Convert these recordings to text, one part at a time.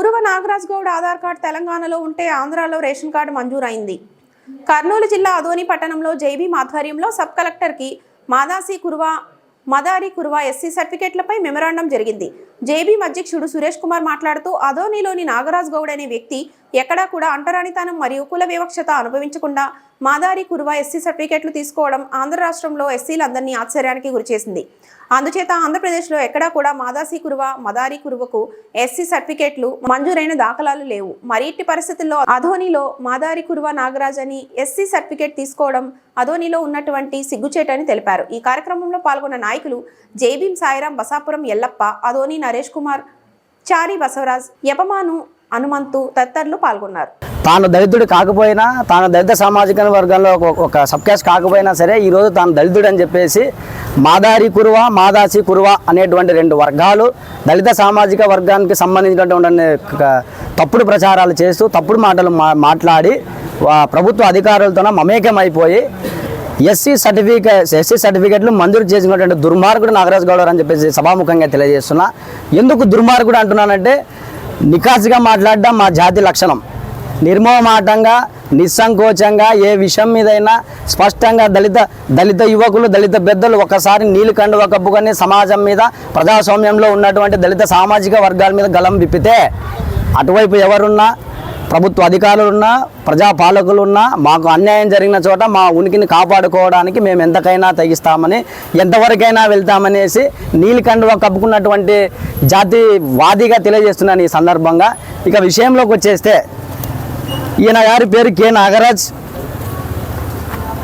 Kuruva Nagaraj Goud Aadhaar card తెలంగాణలో ఉంటే ఆంధ్రాలో రేషన్ కార్డు మంజూరైంది. కర్నూలు జిల్లా అదోని పట్టణంలో జైబీ ఆధ్వర్యంలో సబ్ కలెక్టర్కి మాదాసి కురువ మదారి కురువ ఎస్సీ సర్టిఫికెట్లపై మెమరాండం జరిగింది. జేబీ అధ్యక్షుడు సురేష్ కుమార్ మాట్లాడుతూ అదోనిలోని నాగరాజ్ గౌడ్ అనే వ్యక్తి ఎక్కడా కూడా అంటరానితనం మరియు కుల వివక్షత అనుభవించకుండా మాదారి కురువ ఎస్సీ సర్టిఫికెట్లు తీసుకోవడం ఆంధ్ర రాష్ట్రంలో ఎస్సీలందరినీ ఆశ్చర్యానికి గురిచేసింది. అందుచేత ఆంధ్రప్రదేశ్లో ఎక్కడా కూడా మాదాసి కురువ మదారి కురువకు ఎస్సీ సర్టిఫికెట్లు మంజూరైన దాఖలాలు లేవు. మరి ఇట్టి పరిస్థితుల్లో అధోనిలో మాదారి కురువ నాగరాజ్ అని ఎస్సీ సర్టిఫికెట్ తీసుకోవడం అధోనిలో ఉన్నటువంటి సిగ్గుచేటని తెలిపారు. ఈ కార్యక్రమంలో పాల్గొన్న నాయకులు జేబీం సాయిరాం బసాపురం ఎల్లప్ప అధోని నరేష్ కుమార్ చారి బసవరాజ్ యపమాను హనుమంతు తదితరులు పాల్గొన్నారు. తాను దళితుడు కాకపోయినా తాను దళిత సామాజిక వర్గంలో ఒక- సబ్కేస్ సబ్ క్యాస్ట్ కాకపోయినా సరే ఈరోజు తాను దళితుడు అని చెప్పేసి మాదారి కురువ మాదాసి కురువ అనేటువంటి రెండు వర్గాలు దళిత సామాజిక వర్గానికి సంబంధించినటువంటి తప్పుడు ప్రచారాలు చేస్తూ తప్పుడు మాటలు మా మాట్లాడి ప్రభుత్వ అధికారులతోన మమేకమైపోయి ఎస్సీ సర్టిఫికేట్ ఎస్సీ సర్టిఫికేట్లు మంజూరు చేసినటువంటి దుర్మార్గుడు నాగరాజ్ గౌడ్ అని చెప్పేసి సభాముఖంగా తెలియజేస్తున్నా. ఎందుకు దుర్మార్గుడు అంటున్నానంటే నికాసిగా మాట్లాడడం మా జాతి లక్షణం. నిర్మోమాటంగా నిస్సంకోచంగా ఏ విషయం మీదైనా స్పష్టంగా దళిత దళిత యువకులు దళిత పెద్దలు ఒకసారి నీళ్ళు కండువ కప్పుకొని సమాజం మీద ప్రజాస్వామ్యంలో ఉన్నటువంటి దళిత సామాజిక వర్గాల మీద గలం విప్పితే అటువైపు ఎవరున్నా ప్రభుత్వ అధికారులున్నా ప్రజాపాలకులున్నా మాకు అన్యాయం జరిగిన చోట మా ఉనికిని కాపాడుకోవడానికి మేము ఎంతకైనా తెగిస్తామని ఎంతవరకైనా వెళ్తామనేసి నీలికండువ కప్పుకున్నటువంటి జాతి వాదిగా తెలియజేస్తున్నాను ఈ సందర్భంగా. ఇక విషయంలోకి వచ్చేస్తే ఈయన గారి పేరు K Nagaraj.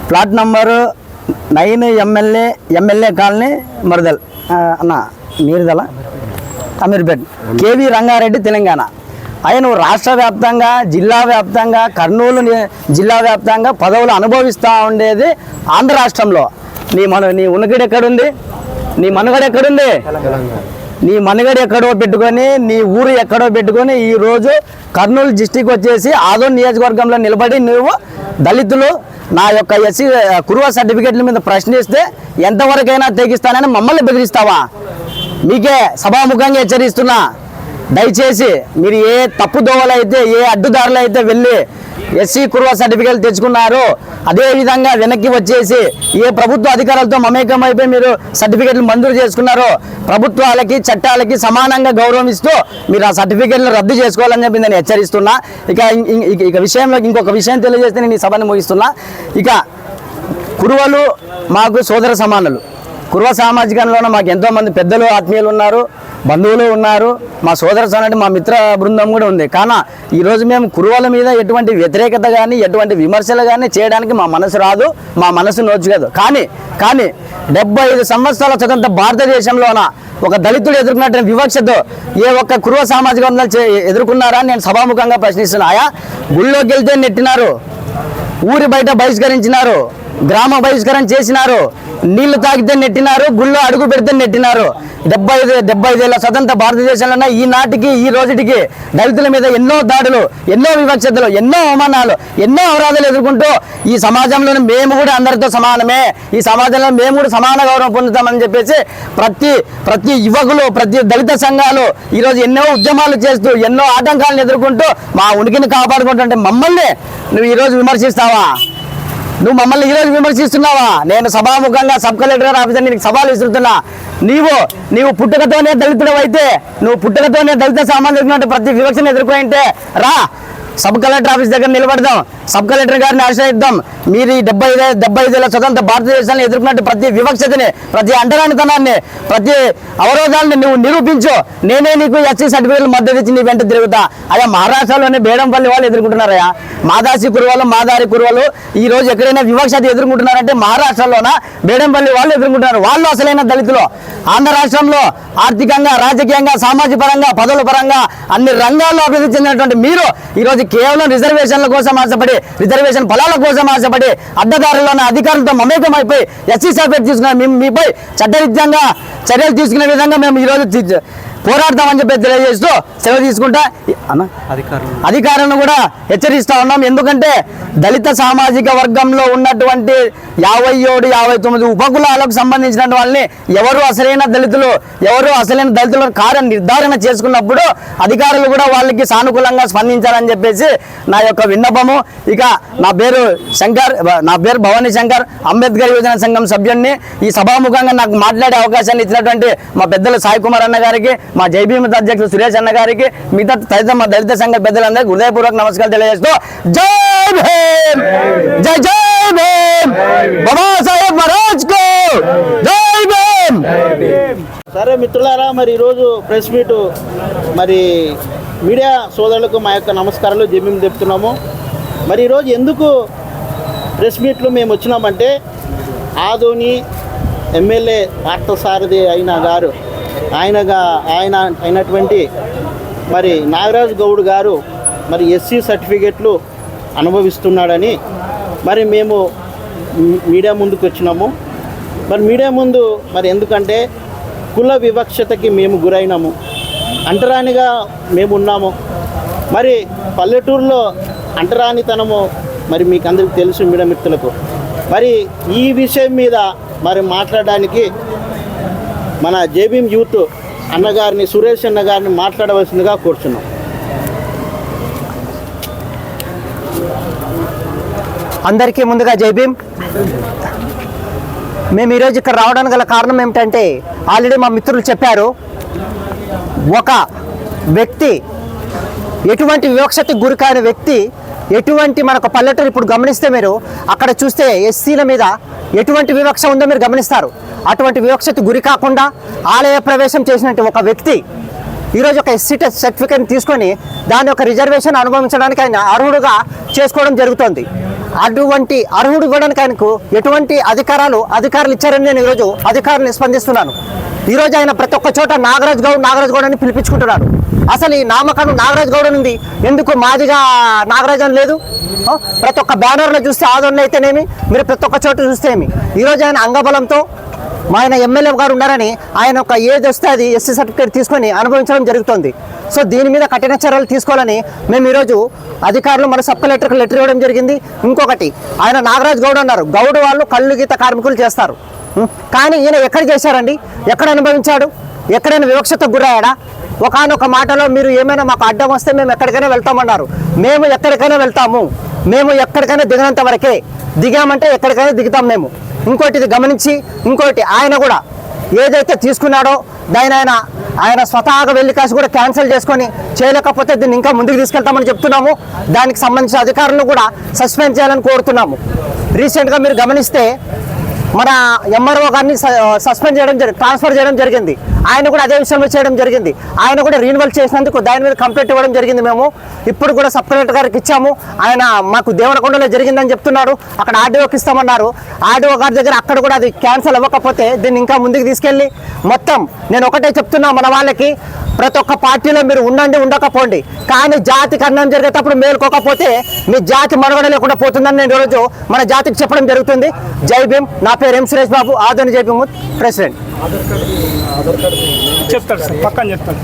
Plot number nine MLA MLA colony మరదల్ అన్న మీరుదల? అమీర్పేట్. కేవీ రంగారెడ్డి తెలంగాణ. ఆయన రాష్ట్ర వ్యాప్తంగా జిల్లా వ్యాప్తంగా కర్నూలు ని- జిల్లా వ్యాప్తంగా పదవులు అనుభవిస్తూ ఉండేది ఆంధ్ర రాష్ట్రంలో. నీ మన నీ ఉనికిడి ఎక్కడుంది? నీ మనుగడ ఎక్కడుంది? నీ మనుగడ ఎక్కడో పెట్టుకొని నీ ఊరు ఎక్కడో పెట్టుకొని ఈరోజు కర్నూలు డిస్టిక్ వచ్చేసి ఆదో నియోజకవర్గంలో నిలబడి నువ్వు దళితులు నా యొక్క ఎస్సీ కురువ సర్టిఫికెట్ల మీద ప్రశ్నిస్తే ఎంతవరకైనా తెగిస్తానని మమ్మల్ని బెదిరిస్తావా? మీకే సభాముఖంగా హెచ్చరిస్తున్నా. దయచేసి మీరు ఏ తప్పు దోవలైతే ఏ అడ్డుదారులు అయితే వెళ్ళి ఎస్సీ కుర్వ సర్టిఫికేట్ తెచ్చుకున్నారు అదేవిధంగా వెనక్కి వచ్చేసి ఏ ప్రభుత్వ అధికారులతో మమేకం అయిపోయి మీరు సర్టిఫికేట్లు మంజూరు చేసుకున్నారో ప్రభుత్వాలకి చట్టాలకి సమానంగా గౌరవం ఇస్తూ మీరు ఆ సర్టిఫికేట్లు రద్దు చేసుకోవాలని చెప్పి నేను హెచ్చరిస్తున్నా. ఇక ఇక- ఇక విషయంలో ఇంకొక విషయం తెలియజేస్తే నేను ఈ సభను ముగిస్తున్నా. ఇక కురువలు మాకు సోదర సమానులు. కుర్వ సామాజికంలోనే మాకు ఎంతోమంది పెద్దలు ఆత్మీయులు ఉన్నారు బంధువులు ఉన్నారు. మా సోదర సోదరుడు మా మిత్ర బృందం కూడా ఉంది. కానీ ఈరోజు మేము కురువల మీద ఎటువంటి వ్యతిరేకత కానీ ఎటువంటి విమర్శలు కానీ చేయడానికి మా మనసు రాదు మా మనసు నోచుకోదు కానీ కానీ డెబ్బై ఐదు సంవత్సరాల స్వతంత్ర భారతదేశంలోన ఒక దళితుడు ఎదుర్కొన్నటువంటి వివక్షతో ఏ ఒక్క కురువ సామాజిక చే- ఎదుర్కొన్నారా అని నేను సభాముఖంగా ప్రశ్నిస్తున్నా ఆయా గుళ్ళోకి వెళ్తే నెట్టినారు. ఊరి బయట బహిష్కరించినారు. గ్రామ బహిష్కరణ చేసినారు. నీళ్ళు తాగితే నెట్టినారు గుళ్ళో అడుగు పెడితే నెట్టినారు. డెబ్బై ఐదు డెబ్బై ఐదేళ్ళ స్వతంత్ర భారతదేశంలో ఈ నాటికి ఈ రోజుటికి దళితుల మీద ఎన్నో దాడులు ఎన్నో వివక్షతలు ఎన్నో అవమానాలు ఎన్నో అవరాధాలు ఎదుర్కొంటూ ఈ సమాజంలోని మేము కూడా అందరితో సమానమే. ఈ సమాజంలో మేము కూడా సమాన గౌరవం పొందుతామని చెప్పేసి ప్రతి ప్రతి యువకులు ప్రతి దళిత సంఘాలు ఈరోజు ఎన్నో ఉద్యమాలు చేస్తూ ఎన్నో ఆటంకాలను ఎదుర్కొంటూ మా ఉనికిని కాపాడుకుంటుంటే మమ్మల్ని నువ్వు ఈరోజు విమర్శిస్తావా? నువ్వు మమ్మల్ని ఈరోజు విమర్శిస్తున్నావా? నేను సభాముఖంగా సబ్ కలెక్టర్ ఆఫీసర్ నీకు సవాలు ఇస్తున్నా నీవు నీవు పుట్టుకతోనే దళితుడు అయితే నువ్వు పుట్టుకతోనే దళిత సామాజిక ప్రతి వివక్షను ఎదుర్కొంటే రా సబ్ కలెక్టర్ ఆఫీస్ దగ్గర నిలబడదాం. సబ్ కలెక్టర్ గారిని ఆశ్రయిద్దాం. మీరు ఈ డెబ్బై ఐదు డెబ్బై ఐదేళ్ళ స్వతంత్ర భారతదేశాన్ని ఎదుర్కొన్నట్టు ప్రతి వివక్షతని ప్రతి అంటరానితనాన్ని ప్రతి అవరోధాలను నువ్వు నిరూపించు. నేనే నీకు ఎస్సీ సర్టిఫికేట్ మద్దతు ఇచ్చి నీ వెంట తిరుగుతా. అయ్యా మహారాష్ట్రలోనే బేడంపల్లి వాళ్ళు ఎదుర్కొంటున్నారయ్యా. మాదాసి కురువాలు మాదారి కురువలు ఈ రోజు ఎక్కడైనా వివక్షత ఎదుర్కొంటున్నారంటే మహారాష్ట్రలోన? బేడంపల్లి వాళ్ళు ఎదుర్కొంటున్నారు. వాళ్ళు అసలైన దళితులు. ఆంధ్ర రాష్ట్రంలో ఆర్థికంగా రాజకీయంగా సామాజిక పరంగా పదవుల పరంగా అన్ని రంగాల్లో అభివృద్ధి చెందినటువంటి మీరు ఈరోజు కేవలం రిజర్వేషన్ల కోసం ఆశపడి రిజర్వేషన్ ఫలాల కోసం ఆశపడి అడ్డదారుల్లో అధికారులతో మమేకం అయిపోయి ఎస్సీ సర్టిఫికేట్ తీసుకున్న మీపై చట్టరీత్యంగా చర్యలు తీసుకునే విధంగా మేము ఈరోజు పోరాడతామని చెప్పి తెలియజేస్తూ సెలవు తీసుకుంటా. అన్న అధికారులను కూడా హెచ్చరిస్తా ఉన్నాం. ఎందుకంటే దళిత సామాజిక వర్గంలో ఉన్నటువంటి యాభై ఏడు యాభై తొమ్మిది ఉపకులాలకు సంబంధించిన వాళ్ళని ఎవరు అసలైన దళితులు ఎవరు అసలైన దళితులను కార్య నిర్ధారణ చేసుకున్నప్పుడు అధికారులు కూడా వాళ్ళకి సానుకూలంగా స్పందించాలని చెప్పేసి నా యొక్క విన్నపము. ఇక నా పేరు శంకర్ నా పేరు భవానీ శంకర్. అంబేద్కర్ యోజన సంఘం సభ్యుడిని ఈ సభాముఖంగా నాకు మాట్లాడే అవకాశాన్ని ఇచ్చినటువంటి మా పెద్దలు సాయి కుమార్ అన్న గారికి మా జైభీమ అధ్యక్షుడు సురేష్ అన్న గారికి మిగతా తదితర మా దళిత సంఘ పెద్దలందరికీ హృదయపూర్వక నమస్కారాలు తెలియజేస్తూ జై భీమ్! జై జై భీమ్! బాబాసాహెబ్ మహారాజ్ కో జై భీమ్! సరే మిత్రులారా మరి ఈరోజు ప్రెస్ మీట్ మరి మీడియా సోదరులకు మా యొక్క నమస్కారాలు జమీం చెప్తున్నాము మరి ఈరోజు ఎందుకు ప్రెస్ మీట్లో మేము వచ్చినామంటే ఆదోని ఎమ్మెల్యే పార్థసారథి అయిన గారు ఆయనగా ఆయన అయినటువంటి మరి నాగరాజ్ గౌడ్ గారు మరి ఎస్సీ సర్టిఫికెట్లు అనుభవిస్తున్నాడని మరి మేము మీడియా ముందుకు వచ్చినాము. మరి మీడియా ముందు మరి ఎందుకంటే కుల వివక్షతకి మేము గురైనాము. అంటరానిగా మేము ఉన్నాము. మరి పల్లెటూరులో అంటరానితనము మరి మీకు అందరికీ తెలుసు మీడియా మిత్రులకు. మరి ఈ విషయం మీద మరి మాట్లాడడానికి మన జేబీఎం యూత్ అన్నగారిని సురేష్ అన్న గారిని మాట్లాడవలసిందిగా కోరుచున్నాం. అందరికీ ముందుగా జై మేము ఈరోజు ఇక్కడ రావడానికి గల కారణం ఏమిటంటే ఆల్రెడీ మా మిత్రులు చెప్పారు ఒక వ్యక్తి ఎటువంటి వివక్షతకు గురి కాని వ్యక్తి ఎటువంటి మనకు పల్లెటూరు ఇప్పుడు గమనిస్తే మీరు అక్కడ చూస్తే ఎస్సీల మీద ఎటువంటి వివక్ష ఉందో మీరు గమనిస్తారు. అటువంటి వివక్షకు గురి కాకుండా ఆలయ ప్రవేశం చేసినట్టు ఒక వ్యక్తి ఈరోజు ఒక ఎస్సీ సర్టిఫికేట్ తీసుకొని దాని యొక్క రిజర్వేషన్ అనుభవించడానికి ఆయన అర్హుడుగా చేసుకోవడం జరుగుతుంది. అటువంటి అర్హుడు ఇవ్వడానికి ఆయనకు ఎటువంటి అధికారాలు అధికారులు ఇచ్చారని నేను ఈరోజు అధికారులను స్పందిస్తున్నాను. ఈరోజు ఆయన ప్రతి ఒక్క చోట నాగరాజ్ గౌడ్ నాగరాజ్ గౌడ్ అని పిలిపించుకుంటున్నాడు అసలు ఈ నామకరణం నాగరాజ్ గౌడ్ అని ఉంది. ఎందుకు మాదిగా నాగరాజ్ అని లేదు? ప్రతి ఒక్క బ్యానర్లో చూస్తే ఆదరణ అయితేనేమి? మీరు ప్రతి ఒక్క చోట చూస్తేమి ఈరోజు ఆయన అంగబలంతో మా ఆయన ఎమ్మెల్యే గారు ఉన్నారని ఆయన ఒక ఏది వస్తే అది ఎస్సీ సర్టిఫికేట్ తీసుకొని అనుభవించడం జరుగుతుంది. సో దీని మీద కఠిన చర్యలు తీసుకోవాలని మేము ఈరోజు అధికారులు మన సబ్ కలెక్టర్కి లెటర్ ఇవ్వడం జరిగింది. ఇంకొకటి ఆయన నాగరాజ్ గౌడ్ అన్నారు. గౌడ్ వాళ్ళు కళ్ళు గీత కార్మికులు చేస్తారు. కానీ ఈయన ఎక్కడ చేశారండి? ఎక్కడ అనుభవించాడు? ఎక్కడైనా వివక్షతకు గురయ్యాడా? ఒకనొక మాటలో మీరు ఏమైనా మాకు అడ్డం వస్తే మేము ఎక్కడికైనా వెళ్తామన్నారు. మేము ఎక్కడికైనా వెళ్తాము. మేము ఎక్కడికైనా దిగినంత వరకే దిగామంటే ఎక్కడికైనా దిగుతాం మేము. ఇంకోటి ఇది గమనించి ఇంకోటి ఆయన కూడా ఏదైతే తీసుకున్నాడో దాని ఆయన ఆయన స్వతహాగా వెళ్ళి కాసి కూడా క్యాన్సిల్ చేసుకొని చేయలేకపోతే దీన్ని ఇంకా ముందుకు తీసుకెళ్తామని చెప్తున్నాము. దానికి సంబంధించిన అధికారులను కూడా సస్పెండ్ చేయాలని కోరుతున్నాము. రీసెంట్గా మీరు గమనిస్తే మన ఎంఆర్ఓ గారిని స- సస్పెండ్ చేయడం జరిగింది ట్రాన్స్ఫర్ చేయడం జరిగింది. ఆయన కూడా అదే విషయంలో చేయడం జరిగింది. ఆయన కూడా రీన్వల్ చేసినందుకు దాని మీద కంప్లైంట్ ఇవ్వడం జరిగింది మేము. ఇప్పుడు కూడా సబ్ కలెక్టర్ గారికి ఇచ్చాము. ఆయన మాకు దేవనకొండలో జరిగిందని చెప్తున్నాడు అక్కడ ఆర్డీఓకి ఇస్తామన్నారు. ఆర్డీఓ గారి దగ్గర అక్కడ కూడా అది క్యాన్సిల్ అవ్వకపోతే దీన్ని ఇంకా ముందుకు తీసుకెళ్ళి మొత్తం నేను ఒకటే చెప్తున్నా మన వాళ్ళకి. ప్రతి ఒక్క పార్టీలో మీరు ఉండండి ఉండకపోండి. కానీ జాతికి అన్నం జరిగేటప్పుడు మేలుకోకపోతే మీ జాతి మనుగడ లేకుండా పోతుందని నేను ఈరోజు మన జాతికి చెప్పడం జరుగుతుంది. జై భీమ్. నా పేరు ఎం సురేష్ బాబు. ఆదోని జై భీమ్. ప్రెసిడెంట్. చెప్తాడు సార్ పక్కన చెప్తాడు.